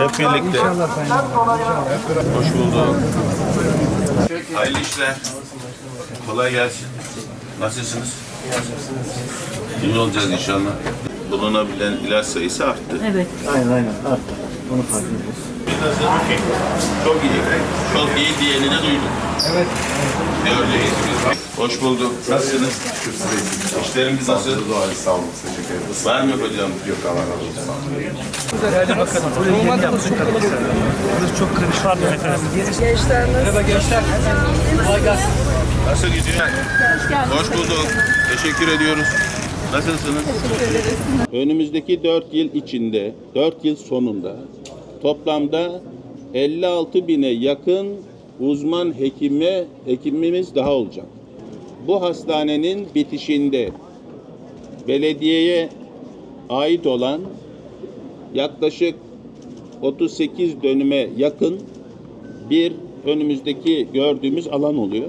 Hep birlikte. İnşallah Sayın Valim. Hoş bulduk. Hayırlı işler. Kolay gelsin. Nasılsınız? İyi olacağız inşallah. Bulunabilen ilaç sayısı arttı. Evet. Aynen aynen. Arttı. Onu fark ediyoruz. Çok iyi. Çok iyi diyeni de duydum. Evet. Göreceğiz biz. Hoş bulduk. Nasılsınız? İşlerimiz nasıl? Sağ olun, teşekkür ederiz. Var mı hocam? Yok Allah razı olsun. Değerli bakanım. Buraya yeni yaptık arkadaşlar. Burası çok karışık. Pardon efendim. Gençler Merhaba gençler. Kolay gelsin. Nasıl gidiyor? Hoş bulduk. Teşekkür ediyoruz. Nasılsınız? Önümüzdeki 4 yıl içinde, 4 yıl sonunda toplamda 56 bine yakın uzman hekime hekimimiz daha olacak. Bu hastanenin bitişinde belediyeye ait olan yaklaşık 38 dönüme yakın bir önümüzdeki gördüğümüz alan oluyor.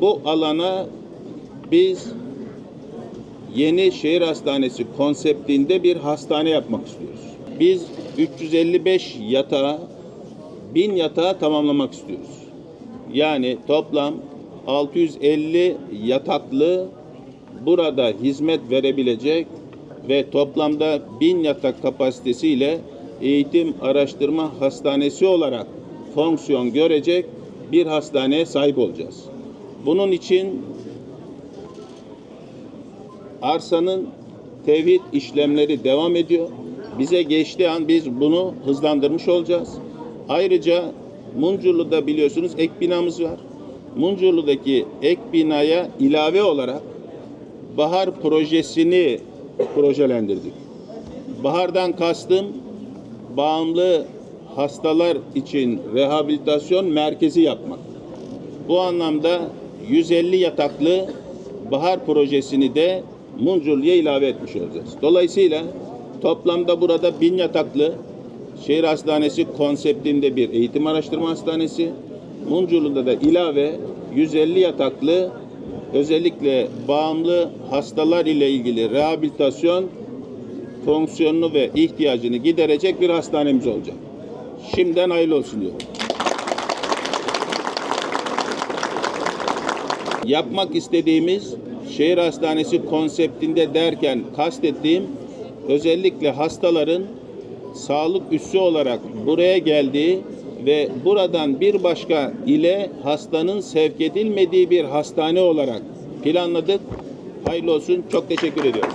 Bu alana biz yeni şehir hastanesi konseptinde bir hastane yapmak istiyoruz. Biz 355 yatağı 1000 yatağı tamamlamak istiyoruz. Yani toplam 650 yataklı burada hizmet verebilecek ve toplamda 1000 yatak kapasitesiyle eğitim araştırma hastanesi olarak fonksiyon görecek bir hastaneye sahip olacağız. Bunun için arsanın tevhid işlemleri devam ediyor. Bize geçtiği an biz bunu hızlandırmış olacağız. Ayrıca Muncurlu'da biliyorsunuz ek binamız var. Muncurlu'daki ek binaya ilave olarak bahar projesini projelendirdik. Bahardan kastım bağımlı hastalar için rehabilitasyon merkezi yapmak. Bu anlamda 150 yataklı bahar projesini de Muncurlu'ya ilave etmiş olacağız. Dolayısıyla toplamda burada 1000 yataklı şehir hastanesi konseptinde bir eğitim araştırma hastanesi, Muncurlu'da da ilave 150 yataklı özellikle bağımlı hastalar ile ilgili rehabilitasyon fonksiyonunu ve ihtiyacını giderecek bir hastanemiz olacak. Şimdiden hayırlı olsun diyorum. yapmak istediğimiz şehir hastanesi konseptinde derken kastettiğim özellikle hastaların sağlık üssü olarak buraya geldiği ve buradan bir başka ile hastanın sevk edilmediği bir hastane olarak planladık. Hayırlı olsun. Çok teşekkür ediyorum.